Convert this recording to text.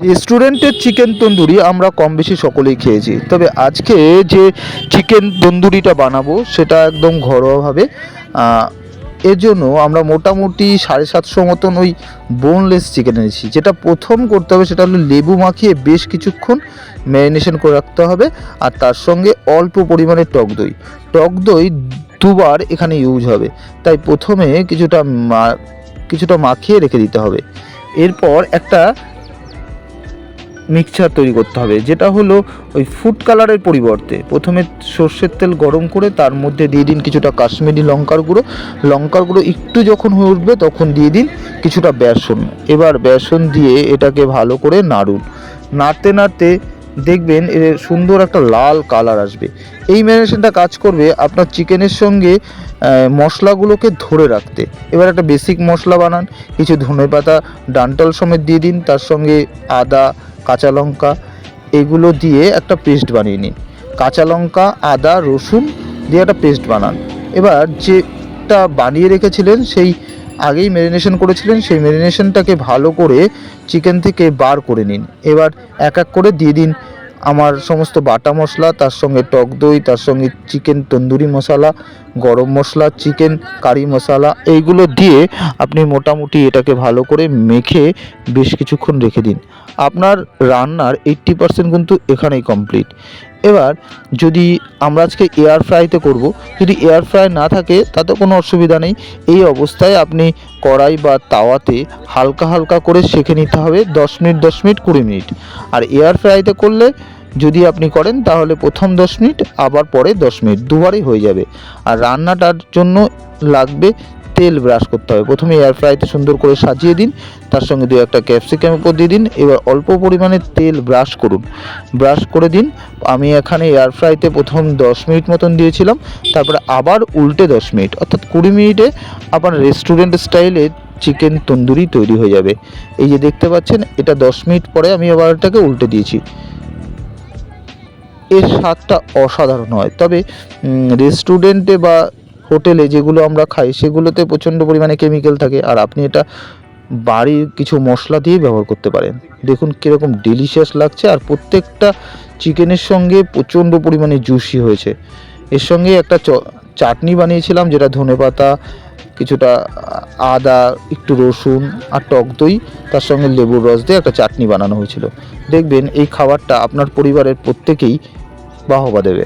রেস্টুরেন্টের চিকেন তন্দুরি আমরা কম বেশি সকলেই খেয়েছি। তবে আজকে যে চিকেন তন্দুরিটা বানাবো, সেটা একদম ঘরোয়াভাবে এর জন্য আমরা মোটামুটি সাড়ে সাতশো মতন ওই বোনলেস চিকেন এনেছি। যেটা প্রথম করতে হবে সেটা হলো লেবু মাখিয়ে বেশ কিছুক্ষণ ম্যারিনেশন করে রাখতে হবে, আর তার সঙ্গে অল্প পরিমাণে টক দই। টক দই দুবার এখানে ইউজ হবে। তাই প্রথমে কিছুটা কিছুটা মাখিয়ে রেখে দিতে হবে। এরপর একটা মিক্সচার তৈরি করতে হবে, যেটা হলো ওই ফুড কালারের পরিবর্তে। প্রথমে সর্ষের তেল গরম করে তার মধ্যে দিয়ে দিন কিছুটা কাশ্মীরি লঙ্কার গুঁড়ো। লঙ্কার গুঁড়ো একটু যখন হয়ে উঠবে তখন দিয়ে দিন কিছুটা বেসন। এবার বেসন দিয়ে এটাকে ভালো করে নাড়ুন। নাড়তে নাড়তে দেখবেন এর সুন্দর একটা লাল কালার আসবে। এই ম্যারিনেশনটা কাজ করবে আপনার চিকেনের সঙ্গে মশলাগুলোকে ধরে রাখতে। এবার একটা বেসিক মশলা বানান, কিছু ধনে পাতা ডান্টাল সমেত দিয়ে দিন, তার সঙ্গে আদা কাঁচা লঙ্কা, এগুলো দিয়ে একটা পেস্ট বানিয়ে নিন। কাঁচা লঙ্কা, আদা, রসুন দিয়ে একটা পেস্ট বানান। এবার যেটা বানিয়ে রেখেছিলেন, সেই আগেই ম্যারিনেশন করেছিলেন, সেই ম্যারিনেশনটাকে ভালো করে চিকেন থেকে বার করে নিন। এবার এক এক করে দিয়ে দিন। আমার সমস্ত বাটা মশলা, তার সঙ্গে টক দই, তার সঙ্গে চিকেন তন্দুরি মশলা, গরম মশলা চিকেন কারি মশলা, এইগুলো দিয়ে আপনি মোটামুটি এটাকে ভালো করে মেখে বেশ কিছুক্ষণ রেখে দিন। আপনার রান্নার এইট্টি পার্সেন্ট কিন্তু এখানেই কমপ্লিট এবার, যদি আমরা আজকে এয়ার ফ্রাইতে করব, যদি এয়ার ফ্রাই না থাকে, তাতে কোনো অসুবিধা নেই। এই অবস্থায় আপনি কড়াই বা তাওয়াতে হালকা হালকা করে সেঁকে নিতে হবে, দশ মিনিট দশ মিনিট, কুড়ি মিনিট। আর এয়ার ফ্রাইতে করলে যদি আপনি করেন, তাহলে প্রথম দশ মিনিট, আবার পরে দশ মিনিট, দুবারই হয়ে যাবে। আর রান্নাটার জন্য লাগবে তেল ব্রাশ করতে হবে। প্রথমে এয়ার ফ্রাইতে সুন্দর করে সাজিয়ে দিন, তার সঙ্গে দু একটা ক্যাপসিকাম উপর দিয়ে দিন। এবার অল্প পরিমাণে তেল ব্রাশ করুন। ব্রাশ করে দিন। আমি এখানে এয়ার ফ্রাইতে প্রথম দশ মিনিট মতন দিয়েছিলাম, তারপরে আবার উল্টে দশ মিনিট। অর্থাৎ কুড়ি মিনিটে আপনার রেস্টুরেন্ট স্টাইলে চিকেন তন্দুরি তৈরি হয়ে যাবে। এই যে দেখতে পাচ্ছেন, এটা দশ মিনিট পরে আমি আবার এটাকে উল্টে দিয়েছি। এর স্বাদটা অসাধারণ হয়। তবে রেস্টুরেন্টে বা হোটেলে যেগুলো আমরা খাই, সেগুলোতে প্রচণ্ড পরিমাণে কেমিক্যাল থাকে। আর আপনি এটা বাড়ির কিছু মশলা দিয়ে ব্যবহার করতে পারেন। দেখুন কীরকম ডেলিশিয়াস লাগছে। আর প্রত্যেকটা চিকেনের সঙ্গে প্রচণ্ড পরিমাণে জুসি হয়েছে। এর সঙ্গে একটা চাটনি বানিয়েছিলাম, যেটা ধনেপাতা, কিছুটা আদা, একটু রসুন আর টক দই, তার সঙ্গে লেবুর রস দিয়ে একটা চাটনি বানানো হয়েছিল। দেখবেন এই খাবারটা আপনার পরিবারের প্রত্যেকেই বাহবা দেবে।